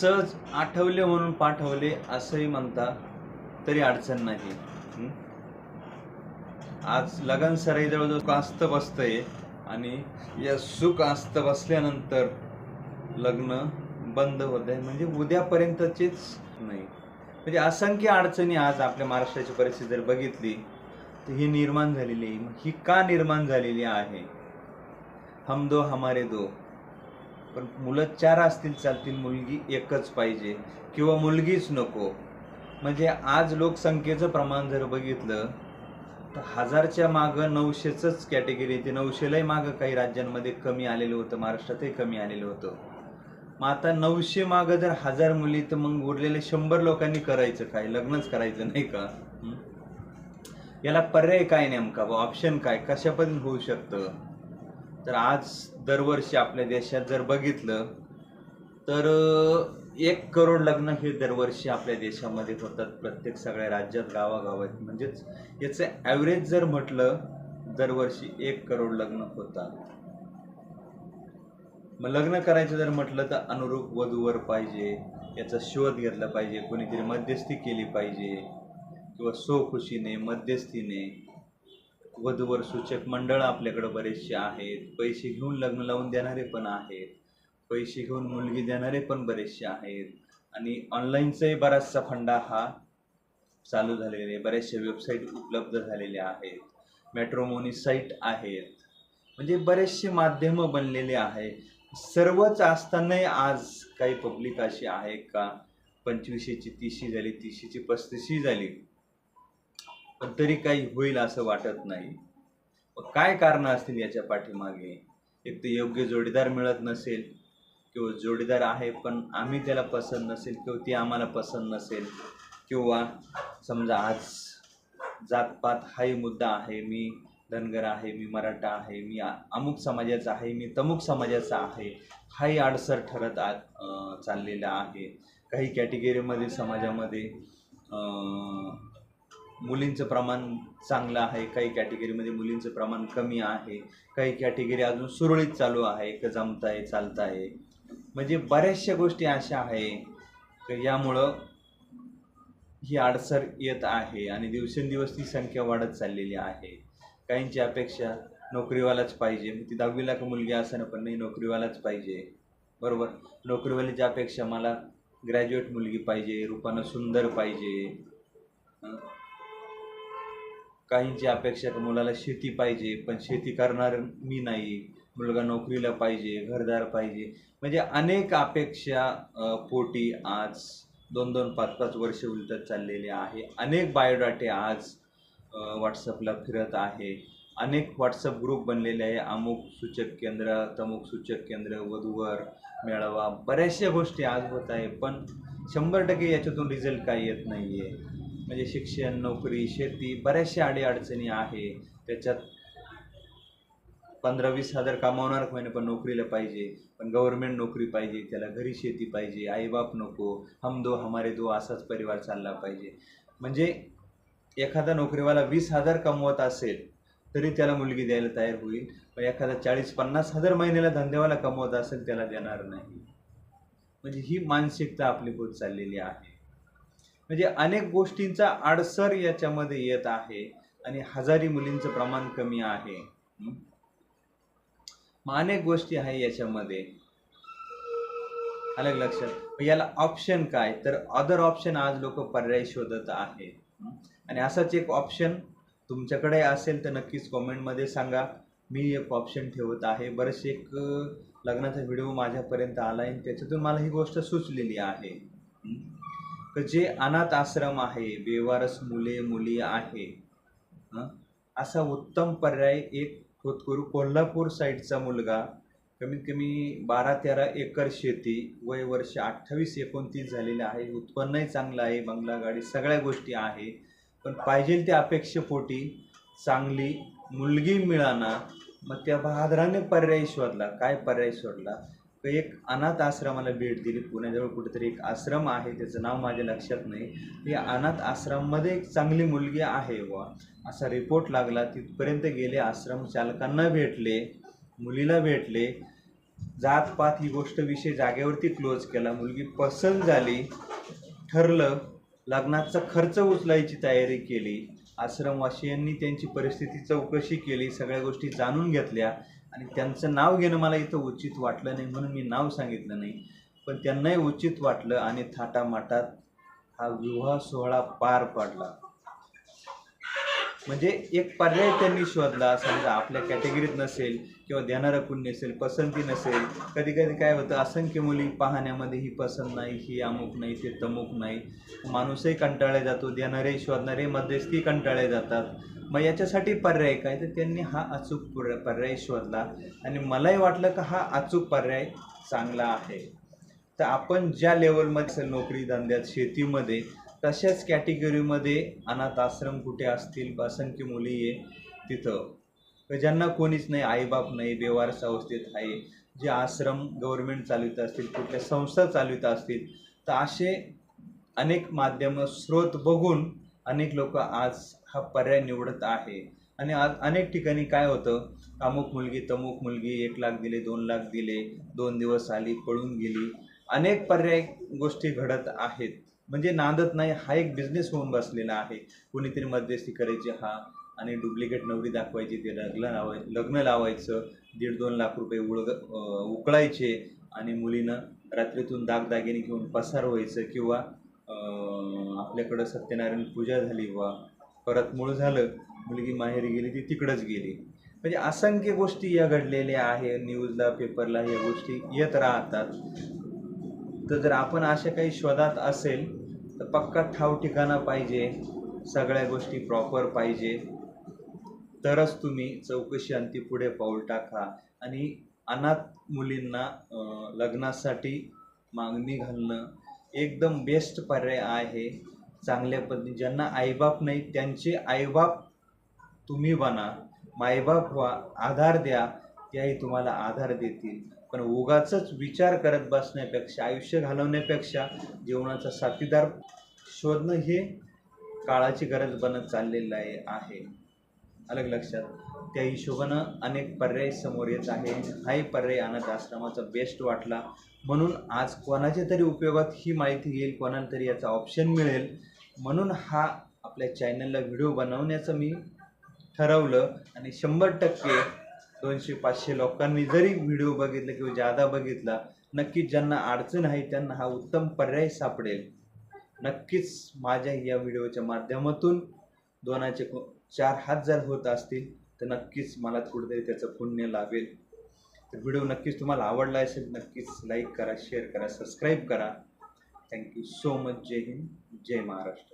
सहज आठवले म्हणून पाठवले असंही म्हणता तरी अडचण नाही. आज लगन सराई जवळजवळ कास्त बसतंय आणि या सुख आस्त बसल्यानंतर लग्न बंद होत आहे. म्हणजे उद्यापर्यंतचेच नाही. म्हणजे असंख्य अडचणी आज आपल्या महाराष्ट्राची परिस्थिती जर बघितली तर ही निर्माण झालेली आहे. मग ही का निर्माण झालेली आहे? हम दो हमारे दो. पण मुलं चार असतील चालतील मुलगी एकच पाहिजे. किंवा मुलगीच नको. म्हणजे आज लोकसंख्येचं प्रमाण जर बघितलं तर हजारच्या मागं नऊशेचंच कॅटेगरी येते. नऊशेलाही मागं काही राज्यांमध्ये कमी आलेलं होतं. महाराष्ट्रातही कमी आलेलं होतं. मग आता नऊशे मागं जर हजार मुली तर मग उरलेले शंभर लोकांनी करायचं काय? लग्नच करायचं नाही का? याला पर्याय काय नेमका? ऑप्शन काय? कशा पण होऊ शकतं? तर आज दरवर्षी आपल्या देशात जर बघितलं तर एक करोड लग्न हे दरवर्षी आपल्या देशामध्ये होतात. प्रत्येक सगळ्या राज्यात गावागावात. म्हणजेच याचं ॲव्हरेज जर म्हटलं दरवर्षी एक करोड लग्न होतात. मग लग्न करायचं जर म्हटलं तर अनुरूप वधूवर पाहिजे याचा शोध घेतला पाहिजे कोणीतरी मध्यस्थी केली पाहिजे किंवा सोखुशीने मध्यस्थीने वधूवर सूचक मंडळ आपल्याकडे बरेचसे आहेत. पैसे घेऊन लग्न लावून देणारे पण आहेत. पैसे घेऊन मुलगी देणारे पण बरेचसे आहेत. आणि ऑनलाईनचाही बराचसा फंडा हा चालू झालेला आहे. बऱ्याचशा वेबसाईट उपलब्ध झालेल्या आहेत. मॅट्रोमोनी साईट आहेत. म्हणजे बरेचसे माध्यमं बनलेले आहे. सर्वच असतानाही आज काही पब्लिक अशी आहे का? पंचवीसशेची तीसशी झाली तीसशेची पस्तीसशी झाली. पण तरी काही होईल असं वाटत नाही. मग काय कारणं असतील याच्या पाठीमागे? एक तर योग्य जोडीदार मिळत नसेल किंवा जोडीदार आहे पण आम्ही त्याला पसंत नसेल किंवा ती आम्हाला पसंत नसेल किंवा समजा आज जातपात हाही मुद्दा आहे मी धनगर आहे मी मराठा आहे मी अमुक समाजाचा आहे मी तमुक समाजाचा आहे हाही आडसर ठरत आ चाललेला आहे. काही कॅटेगरीमध्ये समाजामध्ये मुलींचं प्रमाण चांगलं आहे काही कॅटेगरीमध्ये मुलींचं प्रमाण कमी आहे काही कॅटेगरी अजून सुरळीत चालू आहे का जमत आहे चालत आहे म्हणजे बऱ्याचशा गोष्टी अशा आहे की यामुळं ही अडसर येत आहे आणि दिवसेंदिवस ती संख्या वाढत चाललेली आहे. काहींची अपेक्षा नोकरीवालाच पाहिजे. ती दहावीला का मुलगी असणं पण नाही नोकरीवालाच पाहिजे. बरोबर? नोकरीवाल्याची अपेक्षा मला ग्रॅज्युएट मुलगी पाहिजे रूपानं सुंदर पाहिजे. काहींची अपेक्षा का मुलाला शेती पाहिजे पण शेती करणार मी नाही. मुलगा नोकरीला पाहिजे घरदार पाहिजे. म्हणजे अनेक अपेक्षा पोटी आज दोन दोन पाच पाच वर्ष उलटत चाललेले आहे. अनेक बायोडाटे आज व्हॉट्सअपला फिरत आहे. अनेक व्हॉट्सअप ग्रुप बनलेले आहे. अमुक सूचक केंद्र तमुक सूचक केंद्र वधूवर मेळावा बऱ्याचशा गोष्टी आज होत आहे. पण शंभर टक्के याच्यातून रिझल्ट काही येत नाही आहे म्हणजे शिक्षण नोकरी शेती बऱ्याचशा अडीअडचणी आहे. त्याच्यात पंधरा वीस हजार कमावणार महिने पण नोकरीला पाहिजे. पण गव्हर्नमेंट नोकरी पाहिजे त्याला घरी शेती पाहिजे आईबाप नको हम दो हमारे दो असाच परिवार चालला पाहिजे. म्हणजे एखादा नोकरीवाला वीस हजार कमवत असेल तरी त्याला मुलगी द्यायला तयार होईल. पण एखादा चाळीस पन्नास हजार महिन्याला धंदेवाला कमवत असेल त्याला देणार नाही. म्हणजे ही मानसिकता आपली होत चाललेली आहे. म्हणजे अनेक गोष्टींचा आडसर याच्यामध्ये येत आहे आणि हजारी मुलींचं प्रमाण कमी आहे. मग अनेक गोष्टी आहे याच्यामध्ये. अलग लक्षात? मग याला ऑप्शन काय? तर अदर ऑप्शन आज लोक पर्याय शोधत आहेत. आणि असाच एक ऑप्शन तुमच्याकडे असेल तर नक्कीच कॉमेंटमध्ये सांगा. मी एक ऑप्शन ठेवत आहे. बरेचसे एक लग्नाचा व्हिडिओ माझ्यापर्यंत आला आहे त्याच्यातून मला ही गोष्ट सुचलेली आहे. जे अनाथ आश्रम आहे बेवारस मुले मुली आहे हं? असा उत्तम पर्याय एक होतकरू कोल्हापूर साईडचा मुलगा कमीत कमी बारा तेरा एकर शेती वय वर्ष अठ्ठावीस एकोणतीस झालेलं आहे. उत्पन्नही चांगलं आहे बंगला गाडी सगळ्या गोष्टी आहे. पण पाहिजे त्या अपेक्षेपोटी चांगली मुलगी मिळाना मग त्या बहादराने पर्याय शोधला. काय पर्याय शोधला? एक अनाथ आश्रमाला भेट दिली पुण्याजवळ कुठेतरी एक आश्रम आहे त्याचं नाव माझ्या लक्षात नाही. या अनाथ आश्रममध्ये एक चांगली मुलगी आहे वा असा रिपोर्ट लागला तिथपर्यंत गेले आश्रम चालकांना भेटले मुलीला भेटले. जात पात ही गोष्ट विषय जागेवरती क्लोज केला. मुलगी पसंत झाली ठरलं लग्नाचा खर्च उचलायची तयारी केली. आश्रमवासियांनी त्यांची परिस्थिती चौकशी केली सगळ्या गोष्टी जाणून घेतल्या. आणि त्यांचं नाव घेणं मला इथं उचित वाटलं नाही म्हणून मी नाव सांगितलं नाही. पण त्यांनाही उचित वाटलं आणि थाटामाटात हा विवाह सोहळा पार पडला. म्हणजे एक पर्याय त्यांनी शोधला समजा आपल्या कॅटेगरीत नसेल किंवा देणारं कोण नसेल पसंती नसेल कधी कधी काय होतं असंख्य मुली पाहण्यामध्ये ही पसंत नाही ही अमुक नाही ते तमुक नाही. माणूसही कंटाळले जातो देणारे शोधणारे मध्यस्थी कंटाळले जातात. मग याच्यासाठी पर्याय काय? तर त्यांनी हा अचूक पर्याय शोधला आणि मलाही वाटलं का हा अचूक पर्याय चांगला आहे. तर आपण ज्या लेवलमध्ये नोकरी धंद्यात शेतीमध्ये तशाच कॅटेगरीमध्ये अनाथ आश्रम कुठे असतील असंख्य मुली आहे तिथं. तर ज्यांना कोणीच नाही आईबाप नाही बेवारस अवस्थेत आहे जे आश्रम गव्हर्नमेंट चालवित असतील कुठल्या संस्था चालवित असतील तर असे अनेक माध्यम स्रोत बघून अनेक लोक आज हा पर्याय निवडत आहे. आणि आज अनेक ठिकाणी काय होतं अमुक मुलगी तमुक मुलगी एक लाख दिले दोन लाख दिले दोन दिवस आली पळून गेली. अनेक पर्याय गोष्टी घडत आहेत. म्हणजे नांदत नाही हा एक बिझनेस होऊन बसलेला आहे. कोणीतरी मध्यस्थी करायची हा. आणि डुप्लिकेट नवरी दाखवायची ते लग्न लावाय लग्न लावायचं. दीड दोन लाख रुपये उळग उकळायचे. आणि मुलीनं रात्रीतून दागदागिने घेऊन पसार व्हायचं किंवा आपल्याकडं सत्यनारायण पूजा झाली वा परत मूळ झालं मुलगी माहेरी गेली ती तिकडंच गेली. म्हणजे असंख्य गोष्टी या घडलेल्या आहे न्यूजला पेपरला या गोष्टी येत राहतात. तर जर आपण अशा काही शोधात असेल तर पक्का ठाव ठिकाणा पाहिजे. सगळ्या गोष्टी प्रॉपर पाहिजे. तरच तुम्ही चौकशी अंती पुढे पाऊल टाका. आणि अनाथ मुलींना लग्नासाठी मागणी घालणं एकदम बेस्ट पर्याय आहे. चांगल्या पद्धती ज्यांना आईबाप नाही त्यांचे आईबाप तुम्ही बना. मायबाप व्हा आधार द्या त्याही तुम्हाला आधार देतील. पण उगाच विचार करत बसण्यापेक्षा आयुष्य घालवण्यापेक्षा जीवनाचा साथीदार शोधणं हे काळाची गरज बनत चाललेलं आहे आहे. अलग लक्षात. त्या हिशोबानं अनेक पर्याय समोर येत आहे. हाही पर्याय अनाथ आश्रमाचा बेस्ट वाटला. म्हणून आज कोणाच्या तरी उपयोगात ही माहिती येईल कोणाला तरी याचा ऑप्शन मिळेल. म्हणून हा आपल्या चॅनलला व्हिडिओ बनवण्याचं मी ठरवलं आणि शंभर टक्के दोनशे पाचशे लोकांनी जरी व्हिडिओ बघितला किंवा जादा बघितला नक्कीच ज्यांना अडचण आहे त्यांना हा उत्तम पर्याय सापडेल. नक्कीच माझ्या या व्हिडिओच्या माध्यमातून दोनाचे चार हात जर होत असतील तर नक्कीच मला कुठेतरी त्याचं पुण्य लाभेल. तर व्हिडिओ नक्कीच तुम्हाला आवडला असेल नक्कीच लाईक करा शेअर करा सबस्क्राईब करा. थँक्यू सो मच जय हिंद जय महाराष्ट्र.